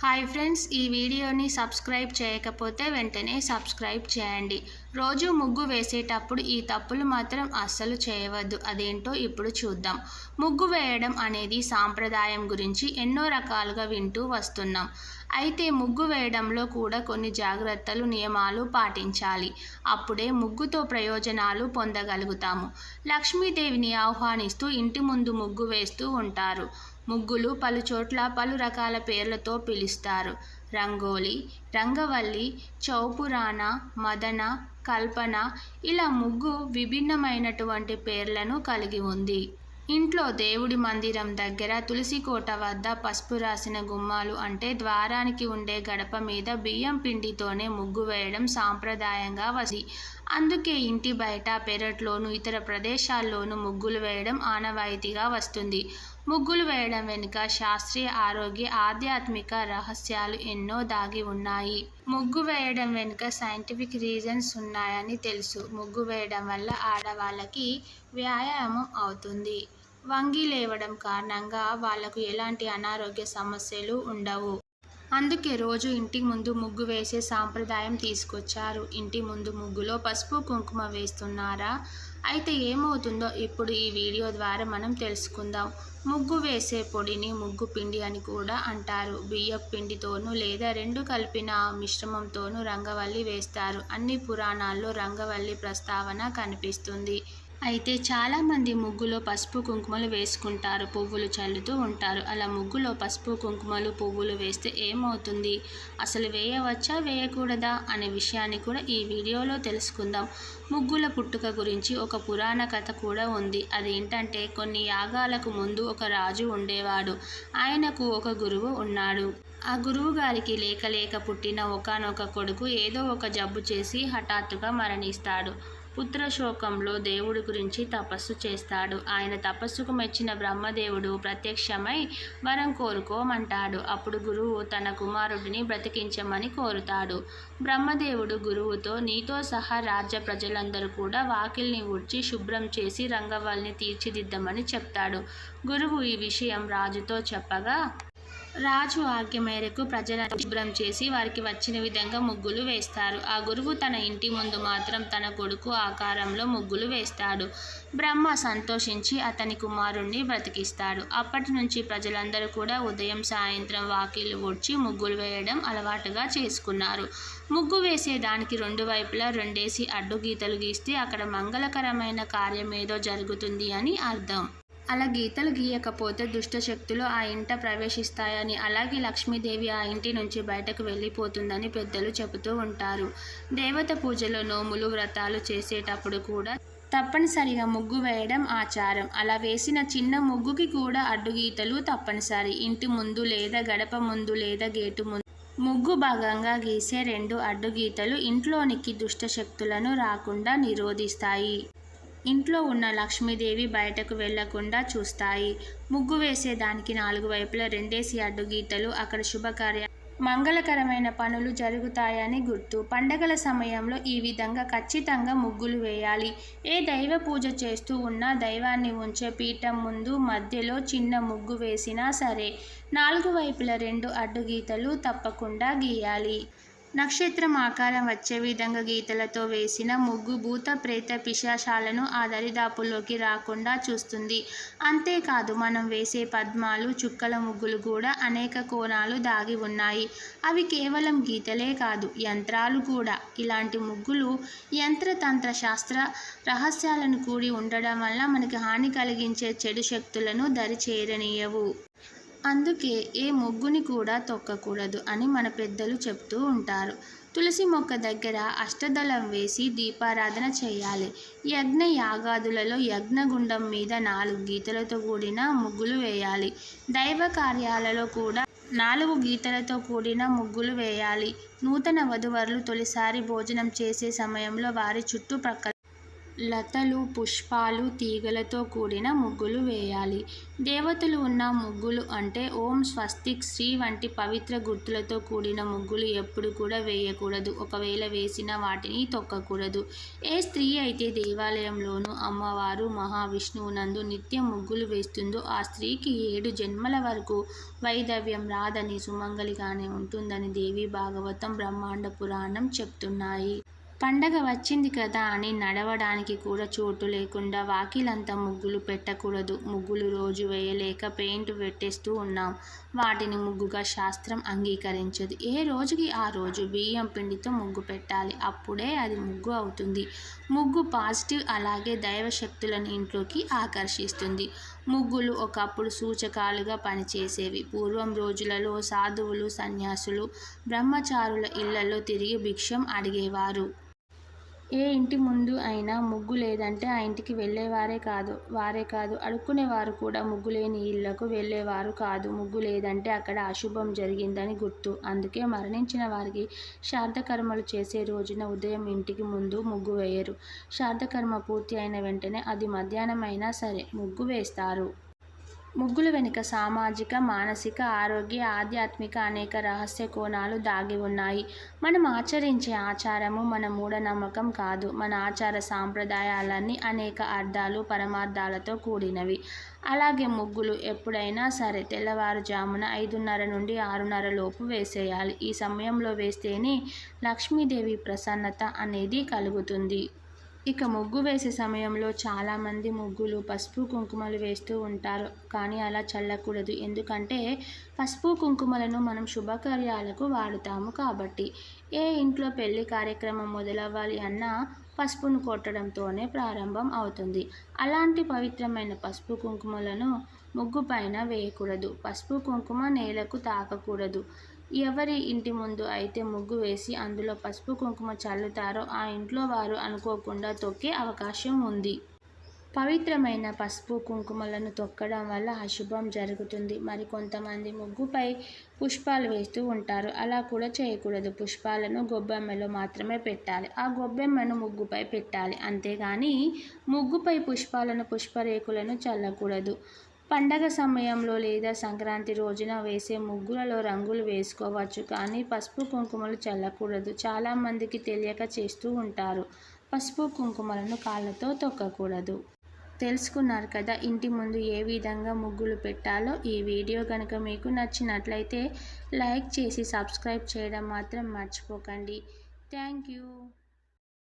Hi friends ఈ వీడియోని subscribe చేయకపోతే వెంటనే సబ్స్క్రైబ్ చేయండి. రోజు ముగ్గు వేసేటప్పుడు ఈ తప్పులు మాత్రం అస్సలు చేయవద్దు. అదేంటో ఇప్పుడు చూద్దాం. ముగ్గు వేయడం అనేది సాంప్రదాయం గురించి ఎన్నో రకాలుగా వింటూ వస్తున్నాం. అయితే ముగ్గు వేయడంలో కూడా కొన్ని జాగ్రత్తలు నియమాలు పాటించాలి. అప్పుడే ముగ్గుతో ప్రయోజనాలు పొందగలుగుతాము. లక్ష్మీదేవిని ఆహ్వానిస్తూ ఇంటి ముందు ముగ్గు వేస్తూ ఉంటారు. ముగ్గులు పలు చోట్ల పలు రకాల పేర్లతో పిలుస్తారు. రంగోలి రంగవల్లి చౌపురాణ మదన కల్పన ఇలా ముగ్గు విభిన్నమైనటువంటి పేర్లను కలిగి ఉంది. ఇంట్లో దేవుడి మందిరం దగ్గర తులసి కోట వద్ద పసుపు రాసిన గుమ్మాలు అంటే ద్వారానికి ఉండే గడప మీద బియ్యం పిండితోనే ముగ్గు వేయడం సాంప్రదాయంగా వసి అందుకే ఇంటి బయట పెరట్లోను ఇతర ప్రదేశాల్లోనూ ముగ్గులు వేయడం ఆనవాయితీగా వస్తుంది. ముగ్గులు వేయడం వెనుక శాస్త్రీయ ఆరోగ్య ఆధ్యాత్మిక రహస్యాలు ఎన్నో దాగి ఉన్నాయి. ముగ్గు వేయడం వెనుక సైంటిఫిక్ రీజన్స్ ఉన్నాయని తెలుసు. ముగ్గు వేయడం వల్ల ఆడవాళ్ళకి వ్యాయామం అవుతుంది. వంగి లేవడం కారణంగా వాళ్ళకు ఎలాంటి అనారోగ్య సమస్యలు ఉండవు. అందుకే రోజు ఇంటి ముందు ముగ్గు వేసే సాంప్రదాయం తీసుకొచ్చారు. ఇంటి ముందు ముగ్గులో పసుపు కుంకుమ వేస్తున్నారా? అయితే ఏమవుతుందో ఇప్పుడు ఈ వీడియో ద్వారా మనం తెలుసుకుందాం. ముగ్గు వేసే పొడిని ముగ్గు పిండి అని కూడా అంటారు. బియ్యం పిండితోనూ లేదా రెండు కలిపిన మిశ్రమంతోనూ రంగవల్లి వేస్తారు. అన్ని పురాణాల్లో రంగవల్లి ప్రస్తావన కనిపిస్తుంది. అయితే చాలామంది ముగ్గులో పసుపు కుంకుమలు వేసుకుంటారు పువ్వులు చల్లుతూ ఉంటారు. అలా ముగ్గులో పసుపు కుంకుమలు పువ్వులు వేస్తే ఏమవుతుంది? అసలు వేయవచ్చా వేయకూడదా అనే విషయాన్ని కూడా ఈ వీడియోలో తెలుసుకుందాం. ముగ్గుల పుట్టుక గురించి ఒక పురాణ కథ కూడా ఉంది. అదేంటంటే కొన్ని యాగాలకు ముందు ఒక రాజు ఉండేవాడు. ఆయనకు ఒక గురువు ఉన్నాడు. ఆ గురువు గారికి లేక లేక పుట్టిన ఒకనొక కొడుకు ఏదో ఒక జబ్బు చేసి హఠాత్తుగా మరణిస్తాడు. పుత్రశోకంలో దేవుడి గురించి తపస్సు చేస్తాడు. ఆయన తపస్సుకు మెచ్చిన బ్రహ్మదేవుడు ప్రత్యక్షమై వరం కోరుకోమంటాడు. అప్పుడు గురువు తన కుమారుడిని బ్రతికించమని కోరుతాడు. బ్రహ్మదేవుడు గురువుతో నీతో సహా రాజ్య ప్రజలందరూ కూడా వాకిల్ని ఊడ్చి శుభ్రం చేసి రంగవల్ని తీర్చిదిద్దమని చెప్తాడు. గురువు ఈ విషయం రాజుతో చెప్పగా రాజు ఆజ్ఞ మేరకు ప్రజలను శుభ్రం చేసి వారికి వచ్చిన విధంగా ముగ్గులు వేస్తారు. ఆ గురువు తన ఇంటి ముందు మాత్రం తన కొడుకు ఆకారంలో ముగ్గులు వేస్తాడు. బ్రహ్మ సంతోషించి అతని కుమారుణ్ణి బ్రతికిస్తాడు. అప్పటి నుంచి ప్రజలందరూ కూడా ఉదయం సాయంత్రం వాకిలు ఊడ్చి ముగ్గులు వేయడం అలవాటుగా చేసుకున్నారు. ముగ్గు వేసే దానికి రెండు వైపులా రెండేసి అడ్డు గీతలు గీస్తే అక్కడ మంగళకరమైన కార్యం ఏదో జరుగుతుంది అని అర్థం. అలా గీతలు గీయకపోతే దుష్టశక్తులు ఆ ఇంట ప్రవేశిస్తాయని అలాగే లక్ష్మీదేవి ఆ ఇంటి నుంచి బయటకు వెళ్ళిపోతుందని పెద్దలు చెబుతూ ఉంటారు. దేవత పూజలో నోములు వ్రతాలు చేసేటప్పుడు కూడా తప్పనిసరిగా ముగ్గు వేయడం ఆచారం. అలా వేసిన చిన్న ముగ్గుకి కూడా అడ్డుగీతలు తప్పనిసరి. ఇంటి ముందు లేదా గడప ముందు లేదా గేటు ముందు ముగ్గు భాగంగా గీసే రెండు అడ్డుగీతలు ఇంట్లోనికి దుష్ట శక్తులను రాకుండా నిరోధిస్తాయి. ఇంట్లో ఉన్న లక్ష్మీదేవి బయటకు వెళ్ళకుండా చూస్తాయి. ముగ్గు వేసే దానికి నాలుగు వైపులా రెండేసి అడ్డు గీతలు అక్కడ శుభకార్య మంగళకరమైన పనులు జరుగుతాయని గుర్తు. పండగల సమయంలో ఈ విధంగా ఖచ్చితంగా ముగ్గులు వేయాలి. ఏ దైవ పూజ చేస్తూ ఉన్నా దైవాన్ని ఉంచే పీఠం ముందు మధ్యలో చిన్న ముగ్గు వేసినా సరే నాలుగు వైపుల రెండు అడ్డు గీతలు తప్పకుండా గీయాలి. నక్షత్రం ఆకారం వచ్చే విధంగా గీతలతో వేసిన ముగ్గు భూత ప్రేత పిశాశాలను ఆ దరిదాపుల్లోకి రాకుండా చూస్తుంది. అంతేకాదు మనం వేసే పద్మాలు చుక్కల ముగ్గులు కూడా అనేక కోణాలు దాగి ఉన్నాయి. అవి కేవలం గీతలే కాదు యంత్రాలు కూడా. ఇలాంటి ముగ్గులు యంత్రతంత్ర శాస్త్ర రహస్యాలను కూడి ఉండడం వల్ల మనకి హాని కలిగించే చెడు శక్తులను దరి చేరనీయవు అందుకే ఏ ముగ్గుని కూడా తొక్కకూడదు అని మన పెద్దలు చెప్తూ ఉంటారు. తులసి మొక్క దగ్గర అష్టదళం వేసి దీపారాధన చేయాలి. యజ్ఞ యాగాదులలో యజ్ఞగుండం మీద నాలుగు గీతలతో కూడిన ముగ్గులు వేయాలి. దైవ కార్యాలలో కూడా నాలుగు గీతలతో కూడిన ముగ్గులు వేయాలి. నూతన వధువరులు తొలిసారి భోజనం చేసే సమయంలో వారి చుట్టుప్రక్కల లతలు పుష్పాలు తీగలతో కూడిన ముగ్గులు వేయాలి. దేవతలు ఉన్న ముగ్గులు అంటే ఓం స్వస్తిక్ శ్రీ వంటి పవిత్ర గుర్తులతో కూడిన ముగ్గులు ఎప్పుడు కూడా వేయకూడదు. ఒకవేళ వేసిన వాటిని తొక్కకూడదు. ఏ స్త్రీ అయితే దేవాలయంలోనూ అమ్మవారు మహావిష్ణువునందు నిత్యం ముగ్గులు వేస్తుందో ఆ స్త్రీకి ఏడు జన్మల వరకు వైదవ్యం రాదని సుమంగలిగానే ఉంటుందని దేవి భాగవతం బ్రహ్మాండ పురాణం చెప్తున్నాయి. పండగ వచ్చింది కదా అని నడవడానికి కూడా చోటు లేకుండా వాకిలంతా ముగ్గులు పెట్టకూడదు. ముగ్గులు రోజు వేయలేక పెయింట్ పెట్టేస్తూ ఉన్నాం. వాటిని ముగ్గుగా శాస్త్రం అంగీకరించదు. ఏ రోజుకి ఆ రోజు బియ్యం పిండితో ముగ్గు పెట్టాలి. అప్పుడే అది ముగ్గు అవుతుంది. ముగ్గు పాజిటివ్ అలాగే దైవ శక్తులను ఇంట్లోకి ఆకర్షిస్తుంది. ముగ్గులు ఒకప్పుడు సూచకాలుగా పనిచేసేవి. పూర్వం రోజులలో సాధువులు సన్యాసులు బ్రహ్మచారుల ఇళ్ళలో తిరిగి భిక్షం అడిగేవారు. ఏ ఇంటి ముందు అయినా ముగ్గు లేదంటే ఆ ఇంటికి వెళ్ళేవారే కాదు వారే కాదు. అడుక్కునేవారు కూడా ముగ్గు లేని ఇళ్ళకు వెళ్ళేవారు కాదు. ముగ్గు లేదంటే అక్కడ అశుభం జరిగిందని గుర్తు. అందుకే మరణించిన వారికి శార్దకర్మలు చేసే రోజున ఉదయం ఇంటికి ముందు ముగ్గు వేయరు. శార్థకర్మ పూర్తి అయిన వెంటనే అది మధ్యాహ్నం అయినా సరే ముగ్గు వేస్తారు. ముగ్గుల వెనుక సామాజిక మానసిక ఆరోగ్య ఆధ్యాత్మిక అనేక రహస్య కోణాలు దాగి ఉన్నాయి. మనం ఆచరించే ఆచారము మన మూఢనమ్మకం కాదు. మన ఆచార సాంప్రదాయాలన్నీ అనేక అర్థాలు పరమార్థాలతో కూడినవి. అలాగే ముగ్గులు ఎప్పుడైనా సరే తెల్లవారుజామున ఐదున్నర నుండి ఆరున్నర లోపు వేసేయాలి. ఈ సమయంలో వేస్తేనే లక్ష్మీదేవి ప్రసన్నత అనేది కలుగుతుంది. ఇక ముగ్గు వేసే సమయంలో చాలామంది ముగ్గులు పసుపు కుంకుమలు వేస్తూ ఉంటారు కానీ అలా చల్లకూడదు. ఎందుకంటే పసుపు కుంకుమలను మనం శుభకార్యాలకు వాడుతాము కాబట్టి. ఏ ఇంట్లో పెళ్ళి కార్యక్రమం మొదలవ్వాలి అన్నా పసుపును కొట్టడంతోనే ప్రారంభం అవుతుంది. అలాంటి పవిత్రమైన పసుపు కుంకుమలను ముగ్గు పైన వేయకూడదు. పసుపు కుంకుమ నేలకు తాకకూడదు. ఎవరి ఇంటి ముందు అయితే ముగ్గు వేసి అందులో పసుపు కుంకుమ చల్లుతారో ఆ ఇంట్లో వారు అనుకోకుండా తొక్కే అవకాశం ఉంది. పవిత్రమైన పసుపు కుంకుమలను తొక్కడం వల్ల అశుభం జరుగుతుంది. మరి కొంతమంది ముగ్గుపై పుష్పాలు వేస్తూ ఉంటారు. అలా కూడా చేయకూడదు. పుష్పాలను గొబ్బెమ్మలో మాత్రమే పెట్టాలి. ఆ గొబ్బెమ్మను ముగ్గుపై పెట్టాలి. అంతేగాని ముగ్గుపై పుష్పాలను పుష్పరేకులను చల్లకూడదు. పండగ సమయంలో లేదా సంక్రాంతి రోజున వేసే ముగ్గులలో రంగులు వేసుకోవచ్చు కానీ పసుపు కుంకుమలు చల్లకూడదు. చాలామందికి తెలియక చేస్తూ ఉంటారు. పసుపు కుంకుమలను కాళ్ళతో తొక్కకూడదు. తెలుసుకున్నారు కదా ఇంటి ముందు ఏ విధంగా ముగ్గులు పెట్టాలో ఈ వీడియో కనుక మీకు నచ్చినట్లయితే లైక్ చేసి సబ్స్క్రైబ్ చేయడం మాత్రం మర్చిపోకండి. Thank you.